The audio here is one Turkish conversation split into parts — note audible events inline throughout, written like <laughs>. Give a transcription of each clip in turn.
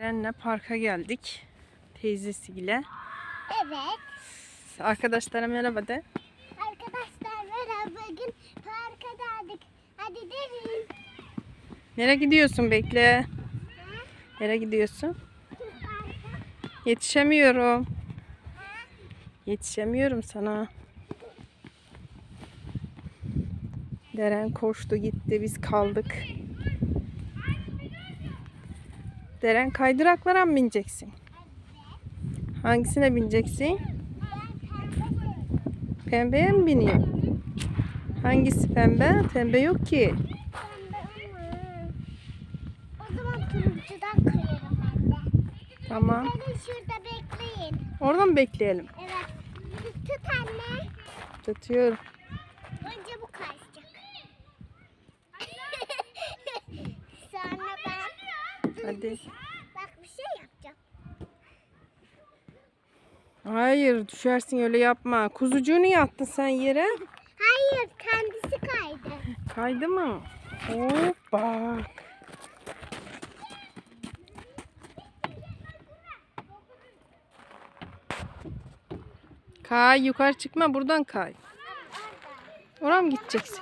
Eren'le parka geldik. Teyzesiyle. Evet. Arkadaşlara merhaba de. Arkadaşlar merhaba. Bugün parka geldik. Hadi gelin. Nereye gidiyorsun bekle. Nereye gidiyorsun? Yetişemiyorum. Yetişemiyorum sana. Deren koştu gitti biz kaldık. Deren kaydıraklara mı bineceksin? Hangisine bineceksin? Pembeye mi biniyor? Hangisi pembe? Pembe yok ki. O zaman turuncudan kayarım ben de. Tamam. Hadi şurada bekleyin. Oradan mı bekleyelim? Evet. Tut anne. Tutuyorum. Önce bu kaçacak. Sonra ben. Hadi. Bak bir şey yapacağım. Hayır düşersin öyle yapma. Kuzucuğu niye attın sen yere? Hayır kendisi kaydı. Kaydı mı? Hoppa. Kay yukarı çıkma buradan kay. Oraya mı gideceksin?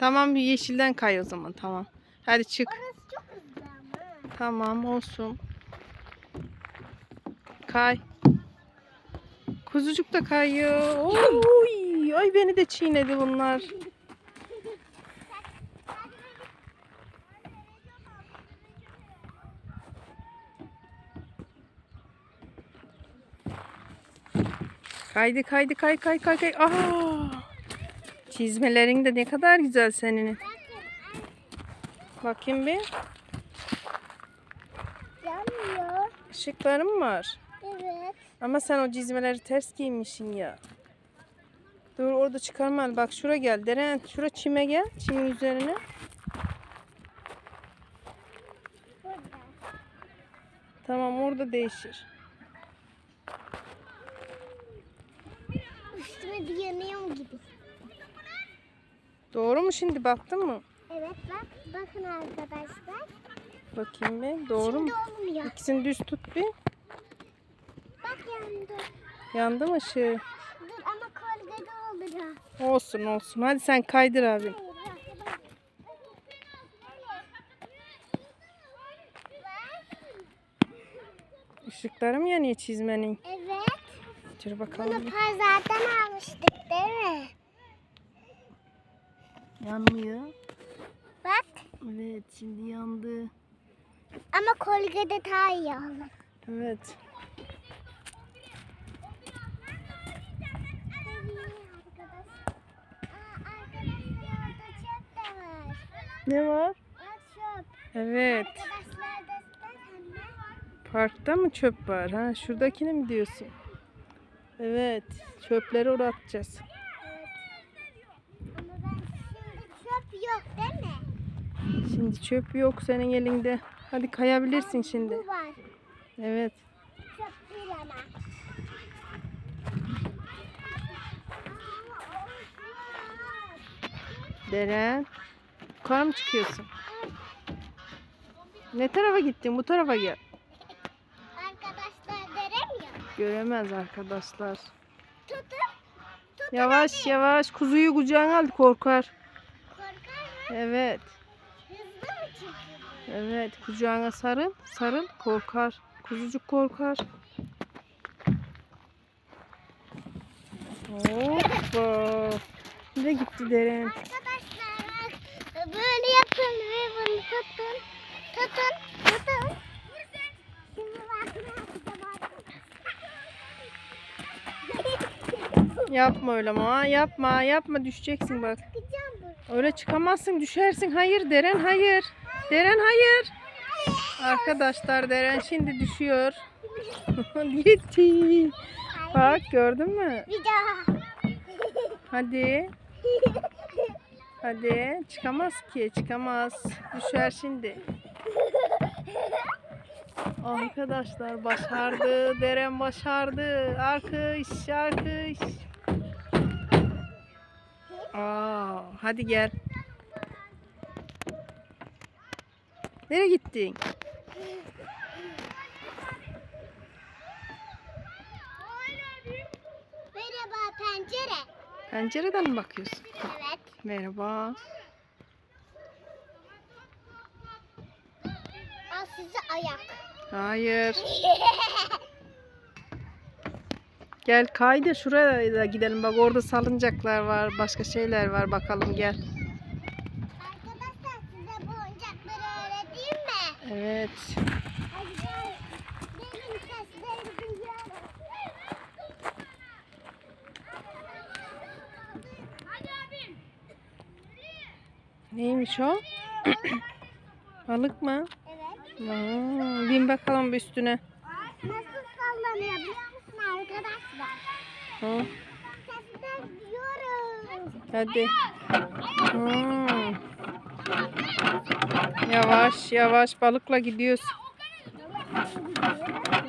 Tamam bir yeşilden kay o zaman tamam. Hadi çık. Orası çok hızlı ama. Tamam olsun. Kay. Kuzucuk da kayıyor. Oy, ay beni de çiğnedi bunlar. Kaydı kaydı kay kay kay kay. Aa! Çizmelerin de ne kadar güzel senin. Bakayım bir. Işıklarım var. Evet. Ama sen o çizmeleri ters giymişsin ya. Dur orada çıkarma. Bak şura gel. Deren şura çime gel. Çimin üzerine. Burada. Tamam orada değişir. Üstüme bir yanıyorum gibi. Doğru mu şimdi baktın mı? Evet bak. Bakın arkadaşlar. Bakayım bir. Doğru mu? Olmuyor. İkisini düz tut bir. Bak yandı. Yandı mı ışığı? Dur ama kolgada olacak. Olsun olsun. Hadi sen kaydır abi. Işıklarım yanıyor çizmenin. Evet. Dur Bunu bakalım. pazardan almıştık değil mi? Yanmıyor. Bak. Evet şimdi yandı. Ama kolgada daha iyi olur. Evet. Ne var? Evet. Parkta mı çöp var? Ha, şuradakini mi diyorsun? Evet. Çöpleri oraya atacağız. Ama ben şimdi çöp yok değil mi? Şimdi çöp yok senin elinde. Hadi kayabilirsin şimdi. Bu var. Evet. Çöp değil ama. Deren. Yukarı mı çıkıyorsun? Ne tarafa gittin? Bu tarafa gel. Arkadaşlar veremiyor. Göremez arkadaşlar. Tutun. Yavaş yavaş. Kuzuyu kucağına al korkar. Korkar mı? Evet. Evet. Kucağına sarıl. Sarıl. Korkar. Kuzucuk korkar. Hoppa. Ne gitti Deren? Arkadaşlar bak böyle yapın ve bunu tutun. Tutun. Tutun. Yapma öyle ama. Yapma. Yapma. Düşeceksin bak. Öyle çıkamazsın. Düşersin. Hayır Deren. Hayır. Deren hayır. Arkadaşlar Deren şimdi düşüyor. <laughs> Gitti. Bak gördün mü? Bir daha. Hadi. Hadi. Çıkamaz ki. Çıkamaz. Düşer şimdi. Arkadaşlar başardı. Deren başardı. Alkış. Alkış. Aa, hadi gel. Nereye gittin? Merhaba pencere. Pencereden mi bakıyorsun? Evet. Merhaba. Al size ayak. Hayır. <laughs> Gel kayda şuraya da gidelim. Bak orada salıncaklar var. Başka şeyler var. Bakalım gel. Evet. Neymiş o? <coughs> Balık mı? Evet. Aa, bin bakalım bir üstüne. Nasıl sallanıyor biliyor musun arkadaşlar? Ha, Sesler duyuyoruz. hadi. Hmm. Yavaş yavaş balıkla gidiyoruz.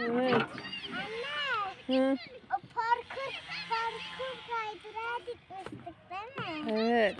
Evet. Hı, O parkur parkur kaydırağa gitmiştik değil mi? evet.